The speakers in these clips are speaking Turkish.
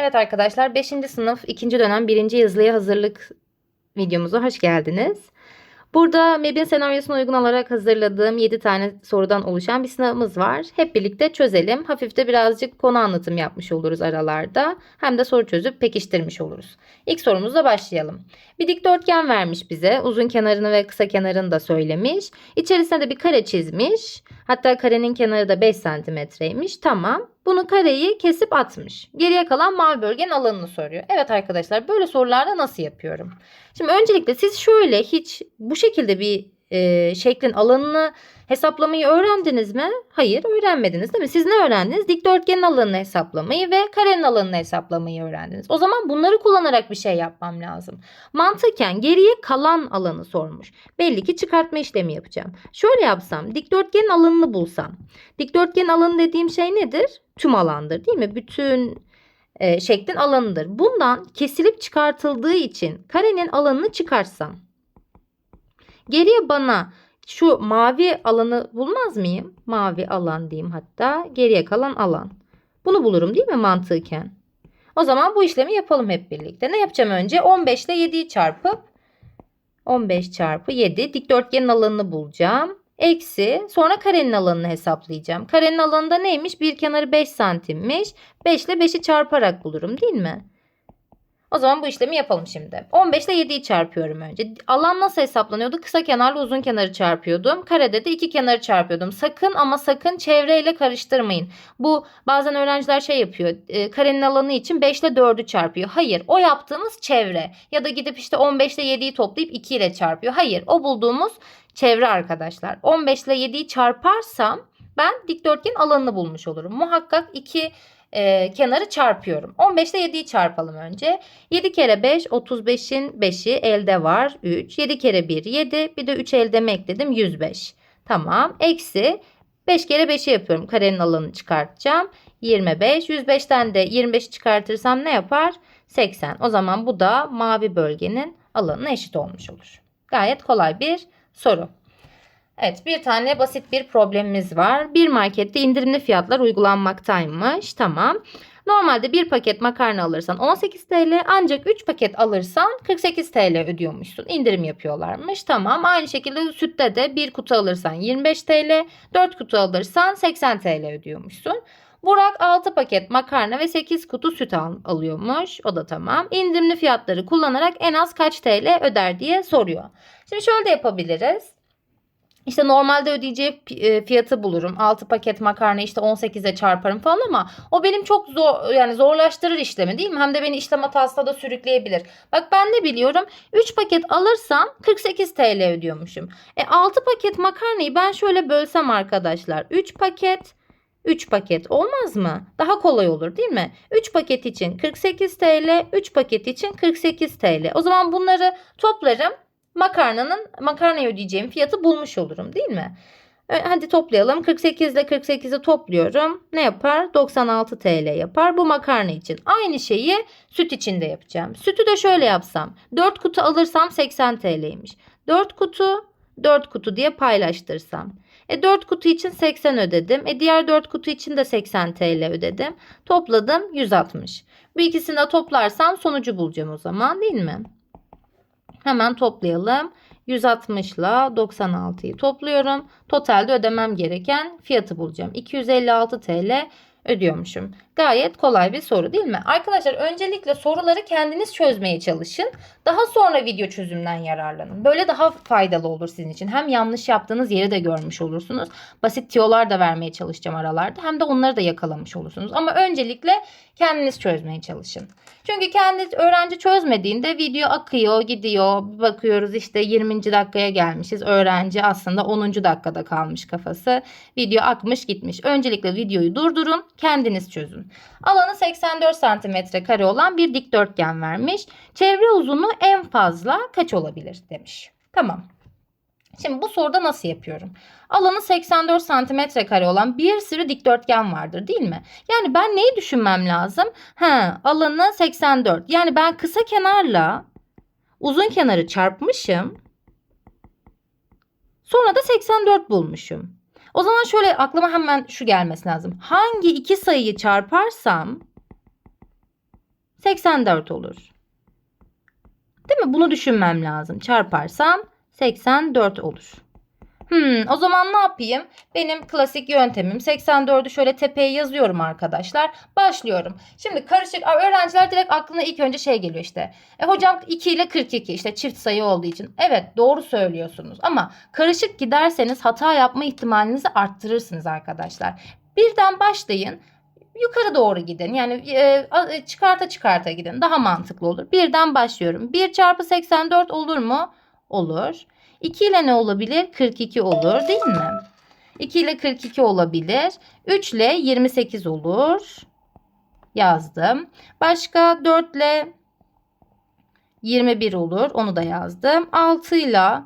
Evet arkadaşlar 5. sınıf 2. dönem 1. yazılıya hazırlık videomuza hoş geldiniz. Burada MEB'in senaryosuna uygun olarak hazırladığım 7 tane sorudan oluşan bir sınavımız var. Hep birlikte çözelim. Hafif de birazcık konu anlatım yapmış oluruz aralarda. Hem de soru çözüp pekiştirmiş oluruz. İlk sorumuzla başlayalım. Bir dikdörtgen vermiş bize. Uzun kenarını ve kısa kenarını da söylemiş. İçerisine de bir kare çizmiş. Hatta karenin kenarı da 5 santimetreymiş. Tamam. Bunu kareyi kesip atmış. Geriye kalan mavi bölgenin alanını soruyor. Evet arkadaşlar böyle sorularda nasıl yapıyorum? Şimdi öncelikle siz şöyle hiç bu şekilde bir e, şeklin alanını hesaplamayı öğrendiniz mi? Hayır öğrenmediniz değil mi? Siz ne öğrendiniz? Dikdörtgenin alanını hesaplamayı ve karenin alanını hesaplamayı öğrendiniz. O zaman bunları kullanarak bir şey yapmam lazım. Mantıken geriye kalan alanı sormuş. Belli ki çıkartma işlemi yapacağım. Şöyle yapsam dikdörtgenin alanını bulsam. Dikdörtgenin alanı dediğim şey nedir? Tüm alandır değil mi? Bütün e, şeklin alanıdır. Bundan kesilip çıkartıldığı için karenin alanını çıkarsam geriye bana şu mavi alanı bulmaz mıyım? Mavi alan diyeyim hatta. Geriye kalan alan. Bunu bulurum değil mi mantıken? O zaman bu işlemi yapalım hep birlikte. Ne yapacağım önce? 15 ile 7'yi çarpıp 15 çarpı 7 dikdörtgenin alanını bulacağım. Eksi sonra karenin alanını hesaplayacağım. Karenin alanında neymiş? Bir kenarı 5 santimmiş. 5 ile 5'i çarparak bulurum değil mi? O zaman bu işlemi yapalım şimdi. 15 ile 7'yi çarpıyorum önce. Alan nasıl hesaplanıyordu? Kısa kenarla uzun kenarı çarpıyordum. Karede de iki kenarı çarpıyordum. Sakın ama sakın çevreyle karıştırmayın. Bu bazen öğrenciler şey yapıyor. E, karenin alanı için 5 ile 4'ü çarpıyor. Hayır o yaptığımız çevre. Ya da gidip işte 15 ile 7'yi toplayıp 2 ile çarpıyor. Hayır o bulduğumuz çevre arkadaşlar. 15 ile 7'yi çarparsam ben dikdörtgenin alanını bulmuş olurum. Muhakkak iki e, kenarı çarpıyorum. 15 ile 7'yi çarpalım önce. 7 kere 5 35'in 5'i elde var 3. 7 kere 1 7 bir de 3 eldeme ekledim 105. Tamam eksi 5 kere 5'i yapıyorum. Karenin alanını çıkartacağım. 25. 105'ten de 25 çıkartırsam ne yapar? 80. O zaman bu da mavi bölgenin alanına eşit olmuş olur. Gayet kolay bir soru. Evet bir tane basit bir problemimiz var. Bir markette indirimli fiyatlar uygulanmaktaymış. Tamam. Normalde bir paket makarna alırsan 18 TL ancak 3 paket alırsan 48 TL ödüyormuşsun. İndirim yapıyorlarmış. Tamam. Aynı şekilde sütte de bir kutu alırsan 25 TL, 4 kutu alırsan 80 TL ödüyormuşsun. Burak 6 paket makarna ve 8 kutu süt al alıyormuş. O da tamam. İndirimli fiyatları kullanarak en az kaç TL öder diye soruyor. Şimdi şöyle de yapabiliriz. İşte normalde ödeyeceği e, fiyatı bulurum. 6 paket makarna işte 18'e çarparım falan ama o benim çok zor yani zorlaştırır işlemi değil mi? Hem de beni işlem hatasına da sürükleyebilir. Bak ben de biliyorum 3 paket alırsam 48 TL ödüyormuşum. E 6 paket makarnayı ben şöyle bölsem arkadaşlar. 3 paket 3 paket olmaz mı? Daha kolay olur değil mi? 3 paket için 48 TL, 3 paket için 48 TL. O zaman bunları toplarım makarnanın makarnaya ödeyeceğim fiyatı bulmuş olurum değil mi? Hadi toplayalım. 48 ile 48'i topluyorum. Ne yapar? 96 TL yapar. Bu makarna için. Aynı şeyi süt için de yapacağım. Sütü de şöyle yapsam. 4 kutu alırsam 80 TL'ymiş. 4 kutu 4 kutu diye paylaştırsam. E 4 kutu için 80 ödedim. E diğer 4 kutu için de 80 TL ödedim. Topladım 160. Bu ikisini de toplarsam sonucu bulacağım o zaman değil mi? Hemen toplayalım. 160 ile 96'yı topluyorum. Totalde ödemem gereken fiyatı bulacağım. 256 TL ödüyormuşum. Gayet kolay bir soru değil mi? Arkadaşlar öncelikle soruları kendiniz çözmeye çalışın. Daha sonra video çözümden yararlanın. Böyle daha faydalı olur sizin için. Hem yanlış yaptığınız yeri de görmüş olursunuz. Basit tiyolar da vermeye çalışacağım aralarda. Hem de onları da yakalamış olursunuz. Ama öncelikle kendiniz çözmeye çalışın. Çünkü kendi öğrenci çözmediğinde video akıyor, gidiyor. Bakıyoruz işte 20. dakikaya gelmişiz. Öğrenci aslında 10. dakikada kalmış kafası. Video akmış gitmiş. Öncelikle videoyu durdurun, kendiniz çözün. Alanı 84 santimetre kare olan bir dikdörtgen vermiş. Çevre uzunluğu en fazla kaç olabilir demiş. Tamam. Şimdi bu soruda nasıl yapıyorum? Alanı 84 santimetre kare olan bir sürü dikdörtgen vardır değil mi? Yani ben neyi düşünmem lazım? Ha, alanı 84. Yani ben kısa kenarla uzun kenarı çarpmışım. Sonra da 84 bulmuşum. O zaman şöyle aklıma hemen şu gelmesi lazım. Hangi iki sayıyı çarparsam 84 olur. Değil mi? Bunu düşünmem lazım. Çarparsam 84 olur. Hmm, o zaman ne yapayım? Benim klasik yöntemim 84'ü şöyle tepeye yazıyorum arkadaşlar. Başlıyorum. Şimdi karışık öğrenciler direkt aklına ilk önce şey geliyor işte. E hocam 2 ile 42 işte çift sayı olduğu için. Evet doğru söylüyorsunuz ama karışık giderseniz hata yapma ihtimalinizi arttırırsınız arkadaşlar. Birden başlayın. Yukarı doğru gidin. Yani e, a- çıkarta çıkarta gidin. Daha mantıklı olur. Birden başlıyorum. 1 çarpı 84 olur mu? Olur. 2 ile ne olabilir? 42 olur değil mi? 2 ile 42 olabilir. 3 ile 28 olur. Yazdım. Başka 4 ile 21 olur. Onu da yazdım. 6 ile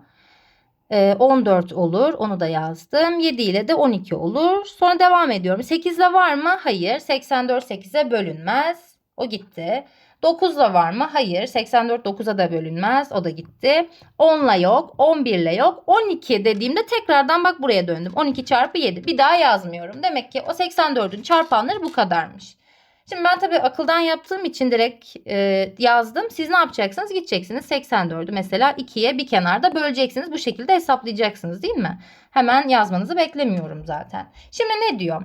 e, 14 olur. Onu da yazdım. 7 ile de 12 olur. Sonra devam ediyorum. 8 ile var mı? Hayır. 84 8'e bölünmez. O gitti. 9 ile var mı? Hayır. 84 9'a da bölünmez. O da gitti. 10 ile yok. 11 ile yok. 12 dediğimde tekrardan bak buraya döndüm. 12 çarpı 7. Bir daha yazmıyorum. Demek ki o 84'ün çarpanları bu kadarmış. Şimdi ben tabii akıldan yaptığım için direkt e, yazdım. Siz ne yapacaksınız? Gideceksiniz 84'ü mesela 2'ye bir kenarda böleceksiniz. Bu şekilde hesaplayacaksınız değil mi? Hemen yazmanızı beklemiyorum zaten. Şimdi ne diyor?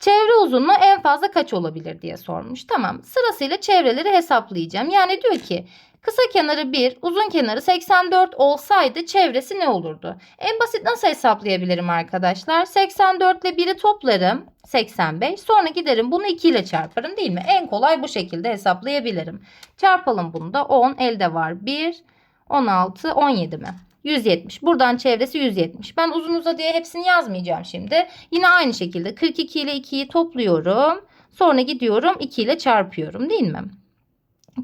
Çevre uzunluğu en fazla kaç olabilir diye sormuş. Tamam sırasıyla çevreleri hesaplayacağım. Yani diyor ki kısa kenarı 1, uzun kenarı 84 olsaydı çevresi ne olurdu? En basit nasıl hesaplayabilirim arkadaşlar? 84 ile 1'i toplarım. 85. Sonra giderim bunu 2 ile çarparım değil mi? En kolay bu şekilde hesaplayabilirim. Çarpalım bunu da 10 elde var 1, 16, 17 mi? 170. Buradan çevresi 170. Ben uzun uzadıya hepsini yazmayacağım şimdi. Yine aynı şekilde 42 ile 2'yi topluyorum. Sonra gidiyorum 2 ile çarpıyorum değil mi?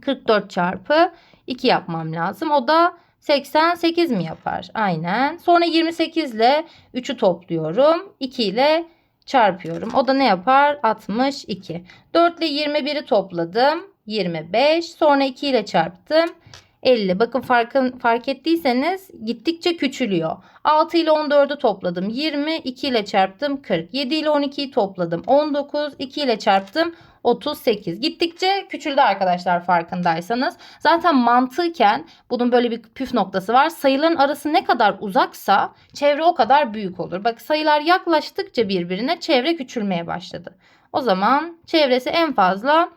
44 çarpı 2 yapmam lazım. O da 88 mi yapar? Aynen. Sonra 28 ile 3'ü topluyorum. 2 ile çarpıyorum. O da ne yapar? 62. 4 ile 21'i topladım. 25. Sonra 2 ile çarptım. 50. Bakın farkın, fark ettiyseniz gittikçe küçülüyor. 6 ile 14'ü topladım. 20. 2 ile çarptım. 40. 7 ile 12'yi topladım. 19. 2 ile çarptım. 38. Gittikçe küçüldü arkadaşlar farkındaysanız. Zaten mantıken bunun böyle bir püf noktası var. Sayıların arası ne kadar uzaksa çevre o kadar büyük olur. Bak sayılar yaklaştıkça birbirine çevre küçülmeye başladı. O zaman çevresi en fazla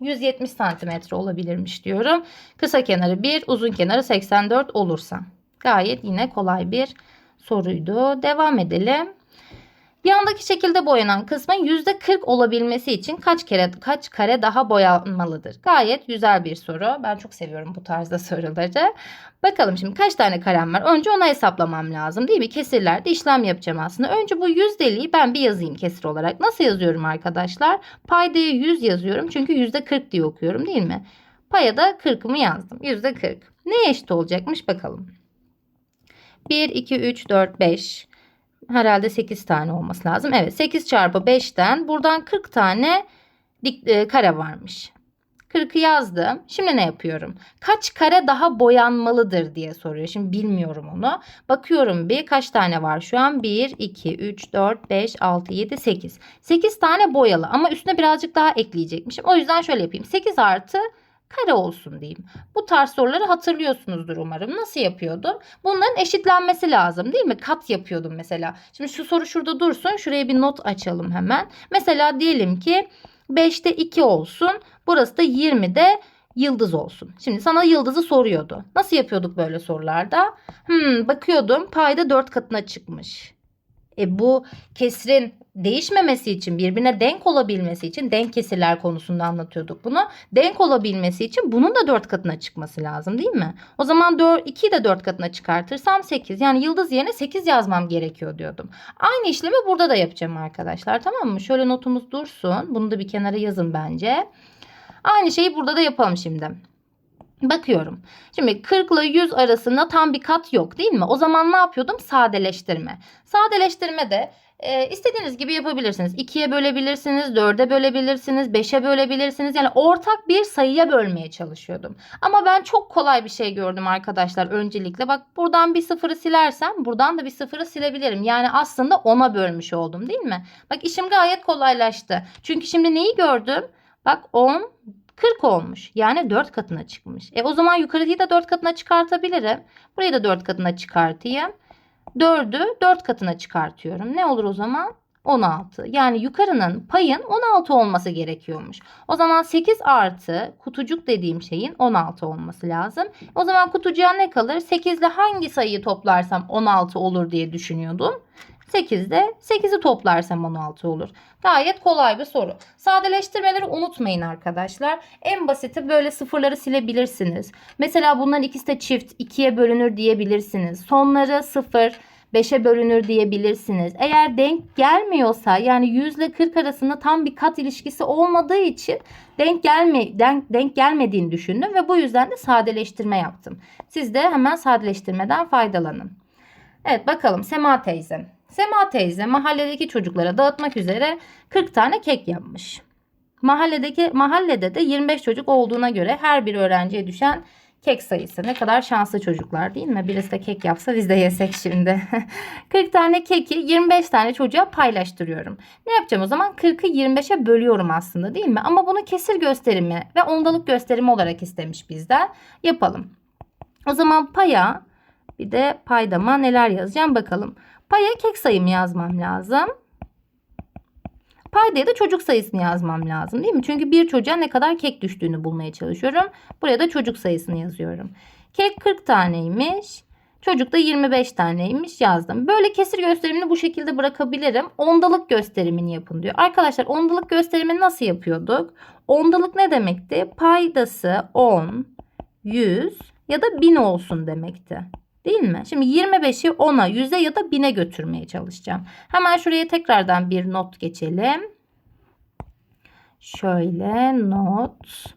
170 santimetre olabilirmiş diyorum. Kısa kenarı 1, uzun kenarı 84 olursa. Gayet yine kolay bir soruydu. Devam edelim. Yandaki şekilde boyanan kısmın %40 olabilmesi için kaç kere kaç kare daha boyanmalıdır? Gayet güzel bir soru. Ben çok seviyorum bu tarzda soruları. Bakalım şimdi kaç tane karem var? Önce onu hesaplamam lazım değil mi? Kesirlerde işlem yapacağım aslında. Önce bu yüzdeliği ben bir yazayım kesir olarak. Nasıl yazıyorum arkadaşlar? Paydaya 100 yazıyorum çünkü %40 diye okuyorum değil mi? Paya da 40'ımı yazdım. %40. Neye eşit olacakmış bakalım. 1, 2, 3, 4, 5. Herhalde 8 tane olması lazım. Evet 8 çarpı 5'ten buradan 40 tane dik, e, kare varmış. 40'ı yazdım. Şimdi ne yapıyorum? Kaç kare daha boyanmalıdır diye soruyor. Şimdi bilmiyorum onu. Bakıyorum bir kaç tane var şu an? 1, 2, 3, 4, 5, 6, 7, 8. 8 tane boyalı ama üstüne birazcık daha ekleyecekmişim. O yüzden şöyle yapayım. 8 artı kare olsun diyeyim. Bu tarz soruları hatırlıyorsunuzdur umarım. Nasıl yapıyordum? Bunların eşitlenmesi lazım değil mi? Kat yapıyordum mesela. Şimdi şu soru şurada dursun. Şuraya bir not açalım hemen. Mesela diyelim ki 5'te 2 olsun. Burası da 20'de yıldız olsun. Şimdi sana yıldızı soruyordu. Nasıl yapıyorduk böyle sorularda? Hmm, bakıyordum payda 4 katına çıkmış. E bu kesrin değişmemesi için birbirine denk olabilmesi için denk kesirler konusunda anlatıyorduk bunu. Denk olabilmesi için bunun da 4 katına çıkması lazım değil mi? O zaman 4, 2'yi de 4 katına çıkartırsam 8. Yani yıldız yerine 8 yazmam gerekiyor diyordum. Aynı işlemi burada da yapacağım arkadaşlar tamam mı? Şöyle notumuz dursun. Bunu da bir kenara yazın bence. Aynı şeyi burada da yapalım şimdi. Bakıyorum. Şimdi 40 ile 100 arasında tam bir kat yok değil mi? O zaman ne yapıyordum? Sadeleştirme. Sadeleştirme de e, istediğiniz gibi yapabilirsiniz. 2'ye bölebilirsiniz, 4'e bölebilirsiniz, 5'e bölebilirsiniz. Yani ortak bir sayıya bölmeye çalışıyordum. Ama ben çok kolay bir şey gördüm arkadaşlar öncelikle. Bak buradan bir sıfırı silersem buradan da bir sıfırı silebilirim. Yani aslında 10'a bölmüş oldum değil mi? Bak işim gayet kolaylaştı. Çünkü şimdi neyi gördüm? Bak 10 40 olmuş. Yani 4 katına çıkmış. E o zaman yukarıyı da 4 katına çıkartabilirim. Burayı da 4 katına çıkartayım. 4'ü 4 katına çıkartıyorum. Ne olur o zaman? 16. Yani yukarının payın 16 olması gerekiyormuş. O zaman 8 artı kutucuk dediğim şeyin 16 olması lazım. O zaman kutucuğa ne kalır? 8 ile hangi sayıyı toplarsam 16 olur diye düşünüyordum. 8'de 8'i toplarsam 16 olur. Gayet kolay bir soru. Sadeleştirmeleri unutmayın arkadaşlar. En basiti böyle sıfırları silebilirsiniz. Mesela bunların ikisi de çift 2'ye bölünür diyebilirsiniz. Sonları 0 5'e bölünür diyebilirsiniz. Eğer denk gelmiyorsa yani 100 ile 40 arasında tam bir kat ilişkisi olmadığı için denk gelme denk, denk gelmediğini düşündüm ve bu yüzden de sadeleştirme yaptım. Siz de hemen sadeleştirmeden faydalanın. Evet bakalım Sema teyze. Sema teyze mahalledeki çocuklara dağıtmak üzere 40 tane kek yapmış. Mahalledeki mahallede de 25 çocuk olduğuna göre her bir öğrenciye düşen kek sayısı. Ne kadar şanslı çocuklar değil mi? Birisi de kek yapsa biz de yesek şimdi. 40 tane keki 25 tane çocuğa paylaştırıyorum. Ne yapacağım o zaman? 40'ı 25'e bölüyorum aslında değil mi? Ama bunu kesir gösterimi ve ondalık gösterimi olarak istemiş bizden. Yapalım. O zaman paya bir de paydama neler yazacağım bakalım. Paya kek sayımı yazmam lazım. Paydaya da çocuk sayısını yazmam lazım değil mi? Çünkü bir çocuğa ne kadar kek düştüğünü bulmaya çalışıyorum. Buraya da çocuk sayısını yazıyorum. Kek 40 taneymiş. Çocuk da 25 taneymiş yazdım. Böyle kesir gösterimini bu şekilde bırakabilirim. Ondalık gösterimini yapın diyor. Arkadaşlar ondalık gösterimini nasıl yapıyorduk? Ondalık ne demekti? Paydası 10, 100 ya da 1000 olsun demekti. Değil mi? Şimdi 25'i 10'a, 100'e ya da 1000'e götürmeye çalışacağım. Hemen şuraya tekrardan bir not geçelim. Şöyle not.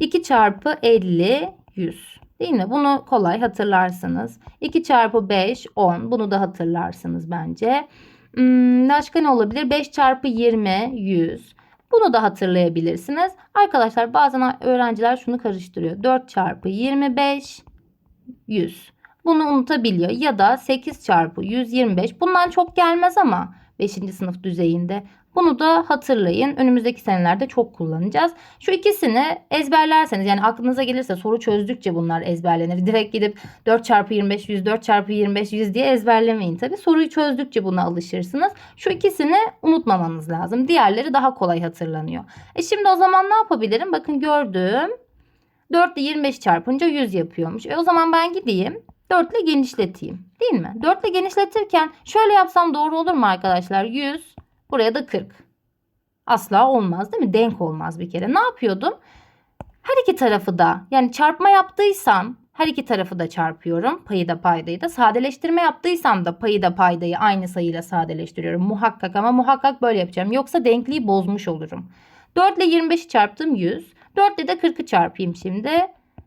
2 çarpı 50, 100. Değil mi? Bunu kolay hatırlarsınız. 2 çarpı 5, 10. Bunu da hatırlarsınız bence. Hmm, başka ne olabilir? 5 çarpı 20, 100. Bunu da hatırlayabilirsiniz. Arkadaşlar bazen öğrenciler şunu karıştırıyor. 4 çarpı 25, 100. Bunu unutabiliyor. Ya da 8 çarpı 125. Bundan çok gelmez ama 5. sınıf düzeyinde. Bunu da hatırlayın. Önümüzdeki senelerde çok kullanacağız. Şu ikisini ezberlerseniz yani aklınıza gelirse soru çözdükçe bunlar ezberlenir. Direkt gidip 4 çarpı 25 100 4 çarpı 25 100 diye ezberlemeyin tabi. Soruyu çözdükçe buna alışırsınız. Şu ikisini unutmamanız lazım. Diğerleri daha kolay hatırlanıyor. E şimdi o zaman ne yapabilirim? Bakın gördüm. 4 ile 25 çarpınca 100 yapıyormuş. E o zaman ben gideyim 4 ile genişleteyim. Değil mi? 4 ile genişletirken şöyle yapsam doğru olur mu arkadaşlar? 100 buraya da 40. Asla olmaz değil mi? Denk olmaz bir kere. Ne yapıyordum? Her iki tarafı da yani çarpma yaptıysam her iki tarafı da çarpıyorum. Payı da paydayı da. Sadeleştirme yaptıysam da payı da paydayı aynı sayıyla sadeleştiriyorum. Muhakkak ama muhakkak böyle yapacağım. Yoksa denkliği bozmuş olurum. 4 ile 25'i çarptım 100. 4 ile de 40'ı çarpayım şimdi.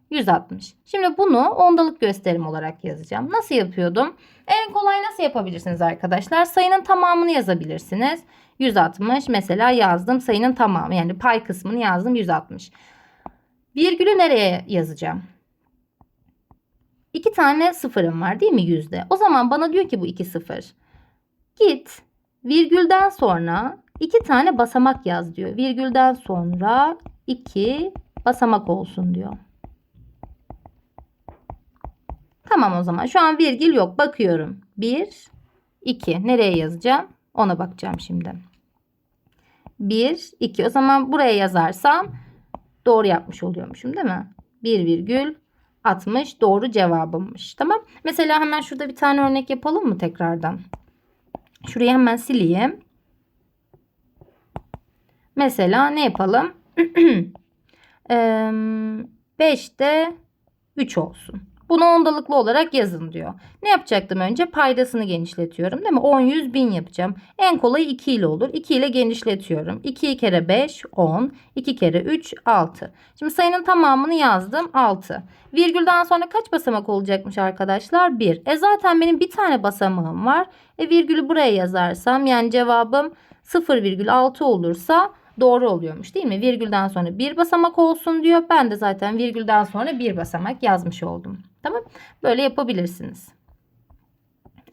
160. Şimdi bunu ondalık gösterim olarak yazacağım. Nasıl yapıyordum? En kolay nasıl yapabilirsiniz arkadaşlar? Sayının tamamını yazabilirsiniz. 160 mesela yazdım sayının tamamı yani pay kısmını yazdım 160. Virgülü nereye yazacağım? İki tane sıfırım var değil mi yüzde? O zaman bana diyor ki bu iki sıfır. Git virgülden sonra iki tane basamak yaz diyor. Virgülden sonra iki basamak olsun diyor. Tamam o zaman. Şu an virgül yok. Bakıyorum. 1, 2. Nereye yazacağım? Ona bakacağım şimdi. 1, 2. O zaman buraya yazarsam doğru yapmış oluyormuşum değil mi? 1 virgül 60 doğru cevabımmış. Tamam. Mesela hemen şurada bir tane örnek yapalım mı tekrardan? Şurayı hemen sileyim. Mesela ne yapalım? 5'te 3 olsun. Bunu ondalıklı olarak yazın diyor. Ne yapacaktım önce? Paydasını genişletiyorum değil mi? 10, 100, 1000 yapacağım. En kolayı 2 ile olur. 2 ile genişletiyorum. 2 kere 5, 10. 2 kere 3, 6. Şimdi sayının tamamını yazdım. 6. Virgülden sonra kaç basamak olacakmış arkadaşlar? 1. E zaten benim bir tane basamağım var. E virgülü buraya yazarsam yani cevabım 0,6 olursa doğru oluyormuş değil mi? Virgülden sonra bir basamak olsun diyor. Ben de zaten virgülden sonra bir basamak yazmış oldum. Tamam. Böyle yapabilirsiniz.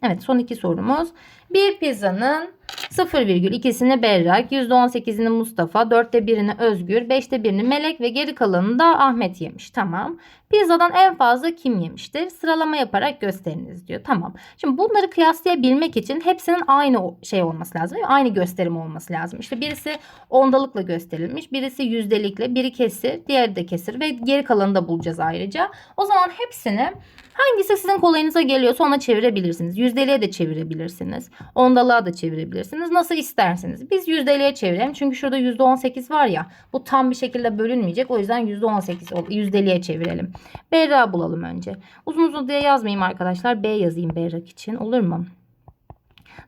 Evet son iki sorumuz. Bir pizzanın 0,2'sini Berrak, %18'ini Mustafa, 4'te 1'ini Özgür, 5'te 1'ini Melek ve geri kalanını da Ahmet yemiş. Tamam. Pizzadan en fazla kim yemiştir? Sıralama yaparak gösteriniz diyor. Tamam. Şimdi bunları kıyaslayabilmek için hepsinin aynı şey olması lazım. Aynı gösterim olması lazım. İşte birisi ondalıkla gösterilmiş, birisi yüzdelikle, biri kesir, diğeri de kesir ve geri kalanını da bulacağız ayrıca. O zaman hepsini hangisi sizin kolayınıza geliyorsa ona çevirebilirsiniz. Yüzdeliğe de çevirebilirsiniz. Ondalığa da çevirebilirsiniz. Nasıl isterseniz. Biz yüzdeliğe çevirelim. Çünkü şurada %18 var ya. Bu tam bir şekilde bölünmeyecek. O yüzden %18 ol- yüzdeliğe çevirelim. Berra bulalım önce. Uzun uzun diye yazmayayım arkadaşlar. B yazayım Berrak için. Olur mu?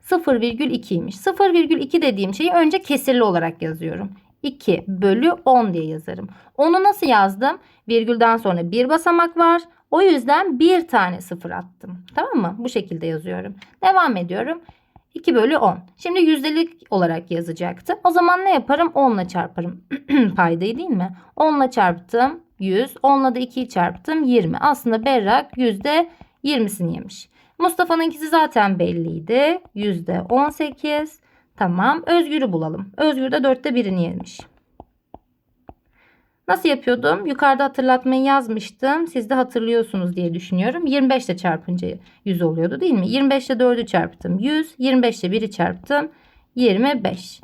0,2'ymiş. 0,2 dediğim şeyi önce kesirli olarak yazıyorum. 2 bölü 10 diye yazarım. Onu nasıl yazdım? Virgülden sonra bir basamak var. O yüzden bir tane sıfır attım. Tamam mı? Bu şekilde yazıyorum. Devam ediyorum. 2 bölü 10. Şimdi yüzdelik olarak yazacaktı. O zaman ne yaparım? 10 ile çarparım. Paydayı değil mi? 10 ile çarptım 100. 10 ile de 2'yi çarptım 20. Aslında Berrak yüzde 20'sini yemiş. Mustafa'nınkisi zaten belliydi. Yüzde 18. Tamam. Özgür'ü bulalım. Özgür de 4'te 1'ini yemiş. Nasıl yapıyordum? Yukarıda hatırlatmayı yazmıştım. Siz de hatırlıyorsunuz diye düşünüyorum. 25 ile çarpınca 100 oluyordu değil mi? 25 ile 4'ü çarptım 100. 25 ile 1'i çarptım 25.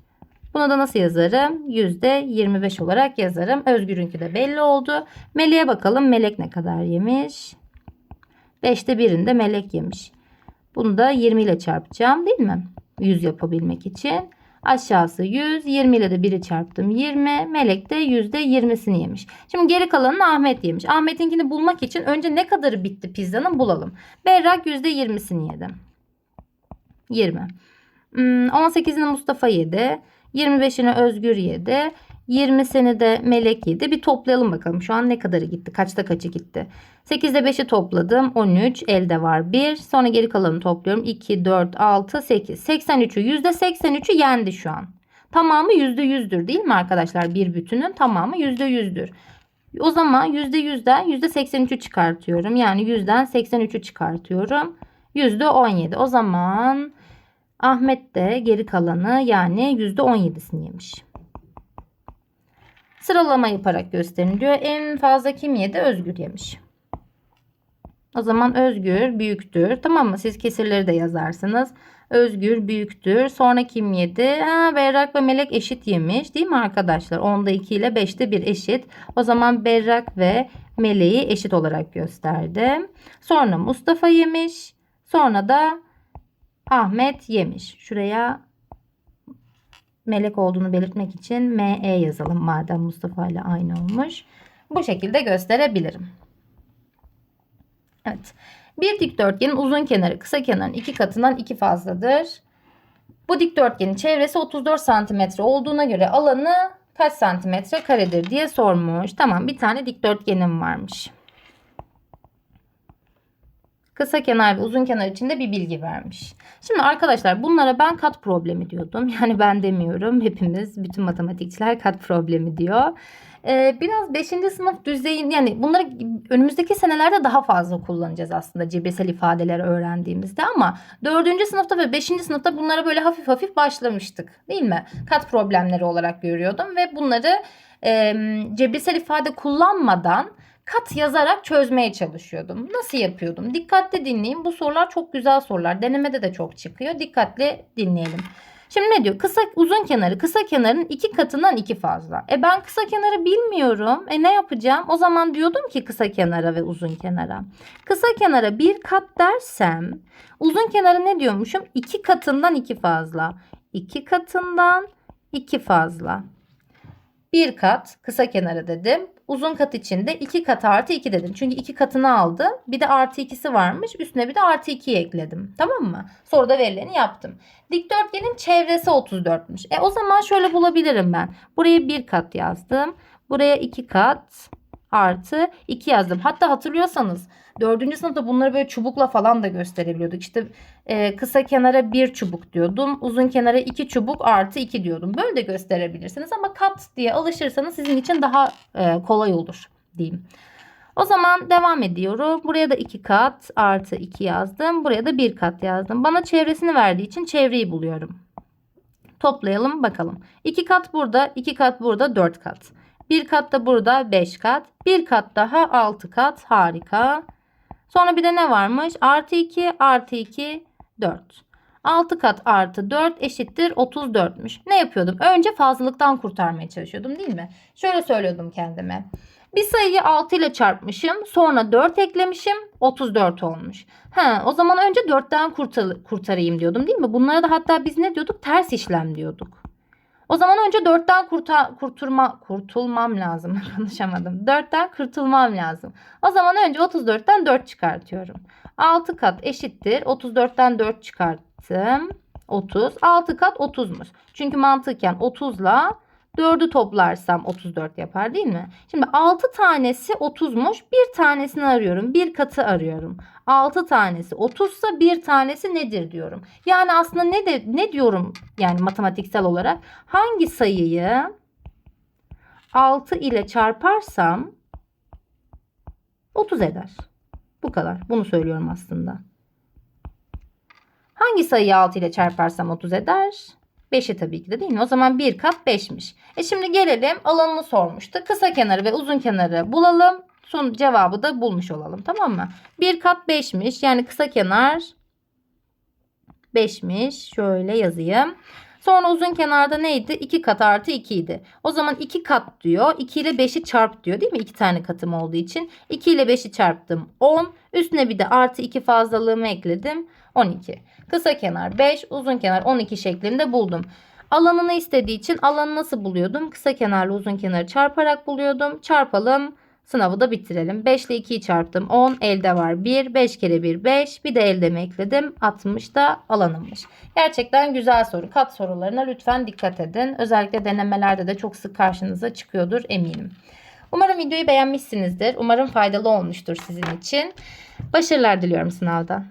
Buna da nasıl yazarım? %25 olarak yazarım. Özgür'ünki de belli oldu. Melek'e bakalım. Melek ne kadar yemiş? 5'te 1'inde melek yemiş. Bunu da 20 ile çarpacağım değil mi? 100 yapabilmek için. Aşağısı 100. 20 ile de 1'i çarptım. 20. Melek de %20'sini yemiş. Şimdi geri kalanını Ahmet yemiş. Ahmet'inkini bulmak için önce ne kadarı bitti pizzanın bulalım. Berrak %20'sini yedi. 20. Hmm, 18'ini Mustafa yedi. 25'ini Özgür yedi. 20'sini de Melek yedi. Bir toplayalım bakalım. Şu an ne kadarı gitti? Kaçta kaçı gitti? 8'de 5'i topladım. 13. Elde var 1. Sonra geri kalanını topluyorum. 2, 4, 6, 8. 83'ü %83'ü yendi şu an. Tamamı %100'dür değil mi arkadaşlar? Bir bütünün tamamı %100'dür. O zaman %100'den %83'ü çıkartıyorum. Yani 100'den 83'ü çıkartıyorum. %17. O zaman Ahmet de geri kalanı yani %17'sini yemiş. Sıralama yaparak gösteriliyor. En fazla kim yedi? Özgür yemiş. O zaman Özgür büyüktür. Tamam mı? Siz kesirleri de yazarsınız. Özgür büyüktür. Sonra kim yedi? Ha, Berrak ve Melek eşit yemiş. Değil mi arkadaşlar? 10'da 2 ile 5'te 1 eşit. O zaman Berrak ve Melek'i eşit olarak gösterdim. Sonra Mustafa yemiş. Sonra da Ahmet yemiş. Şuraya melek olduğunu belirtmek için ME yazalım madem Mustafa ile aynı olmuş. Bu şekilde gösterebilirim. Evet. Bir dikdörtgenin uzun kenarı kısa kenarın iki katından iki fazladır. Bu dikdörtgenin çevresi 34 santimetre olduğuna göre alanı kaç santimetre karedir diye sormuş. Tamam bir tane dikdörtgenim varmış. Kısa kenar ve uzun kenar için de bir bilgi vermiş. Şimdi arkadaşlar bunlara ben kat problemi diyordum. Yani ben demiyorum. Hepimiz bütün matematikçiler kat problemi diyor. Ee, biraz 5. sınıf düzeyin yani bunları önümüzdeki senelerde daha fazla kullanacağız aslında cebirsel ifadeler öğrendiğimizde ama 4. sınıfta ve 5. sınıfta bunlara böyle hafif hafif başlamıştık değil mi? Kat problemleri olarak görüyordum ve bunları e, cebirsel ifade kullanmadan kat yazarak çözmeye çalışıyordum. Nasıl yapıyordum? Dikkatli dinleyin. Bu sorular çok güzel sorular. Denemede de çok çıkıyor. Dikkatli dinleyelim. Şimdi ne diyor? Kısa uzun kenarı kısa kenarın iki katından iki fazla. E ben kısa kenarı bilmiyorum. E ne yapacağım? O zaman diyordum ki kısa kenara ve uzun kenara. Kısa kenara bir kat dersem uzun kenara ne diyormuşum? İki katından iki fazla. İki katından iki fazla. Bir kat kısa kenara dedim. Uzun kat için de 2 kat artı 2 dedim. Çünkü 2 katını aldı. Bir de artı 2'si varmış. Üstüne bir de artı 2'yi ekledim. Tamam mı? Soruda verileni yaptım. Dikdörtgenin çevresi 34'müş. E o zaman şöyle bulabilirim ben. Buraya 1 kat yazdım. Buraya 2 kat artı 2 yazdım. Hatta hatırlıyorsanız 4. sınıfta bunları böyle çubukla falan da gösterebiliyorduk. İşte e, kısa kenara 1 çubuk diyordum. Uzun kenara 2 çubuk artı 2 diyordum. Böyle de gösterebilirsiniz ama kat diye alışırsanız sizin için daha e, kolay olur diyeyim. O zaman devam ediyorum. Buraya da 2 kat artı 2 yazdım. Buraya da 1 kat yazdım. Bana çevresini verdiği için çevreyi buluyorum. Toplayalım bakalım. 2 kat burada, 2 kat burada, 4 kat. Bir kat da burada 5 kat. Bir kat daha 6 kat. Harika. Sonra bir de ne varmış? Artı 2 artı 2 4. 6 kat artı 4 eşittir 34'müş. Ne yapıyordum? Önce fazlalıktan kurtarmaya çalışıyordum değil mi? Şöyle söylüyordum kendime. Bir sayıyı 6 ile çarpmışım. Sonra 4 eklemişim. 34 olmuş. Ha, o zaman önce 4'ten kurtar- kurtarayım diyordum değil mi? Bunlara da hatta biz ne diyorduk? Ters işlem diyorduk. O zaman önce 4'ten kurta, kurtulma, kurtulmam lazım. Konuşamadım. 4'ten kurtulmam lazım. O zaman önce 34'ten 4 çıkartıyorum. 6 kat eşittir. 34'ten 4 çıkarttım. 30. 6 kat 30'muş. Çünkü mantıken 30 ile 4'ü toplarsam 34 yapar değil mi? Şimdi 6 tanesi 30'muş. Bir tanesini arıyorum. Bir katı arıyorum. 6 tanesi 30 ise bir tanesi nedir diyorum. Yani aslında ne de ne diyorum yani matematiksel olarak hangi sayıyı 6 ile çarparsam 30 eder. Bu kadar. Bunu söylüyorum aslında. Hangi sayıyı 6 ile çarparsam 30 eder? 5'i tabii ki de değil mi? O zaman bir kat 5'miş. E şimdi gelelim alanını sormuştu. Kısa kenarı ve uzun kenarı bulalım. Son cevabı da bulmuş olalım tamam mı? Bir kat 5'miş. Yani kısa kenar 5'miş. Şöyle yazayım. Sonra uzun kenarda neydi? 2 kat artı 2 idi. O zaman 2 kat diyor. 2 ile 5'i çarp diyor değil mi? 2 tane katım olduğu için. 2 ile 5'i çarptım 10. Üstüne bir de artı 2 fazlalığımı ekledim. 12. Kısa kenar 5, uzun kenar 12 şeklinde buldum. Alanını istediği için alanı nasıl buluyordum? Kısa kenarla uzun kenarı çarparak buluyordum. Çarpalım. Sınavı da bitirelim. 5 ile 2'yi çarptım. 10 elde var 1. 5 kere 1 5. Bir de eldemi ekledim. 60 da alanımmış. Gerçekten güzel soru. Kat sorularına lütfen dikkat edin. Özellikle denemelerde de çok sık karşınıza çıkıyordur eminim. Umarım videoyu beğenmişsinizdir. Umarım faydalı olmuştur sizin için. Başarılar diliyorum sınavda.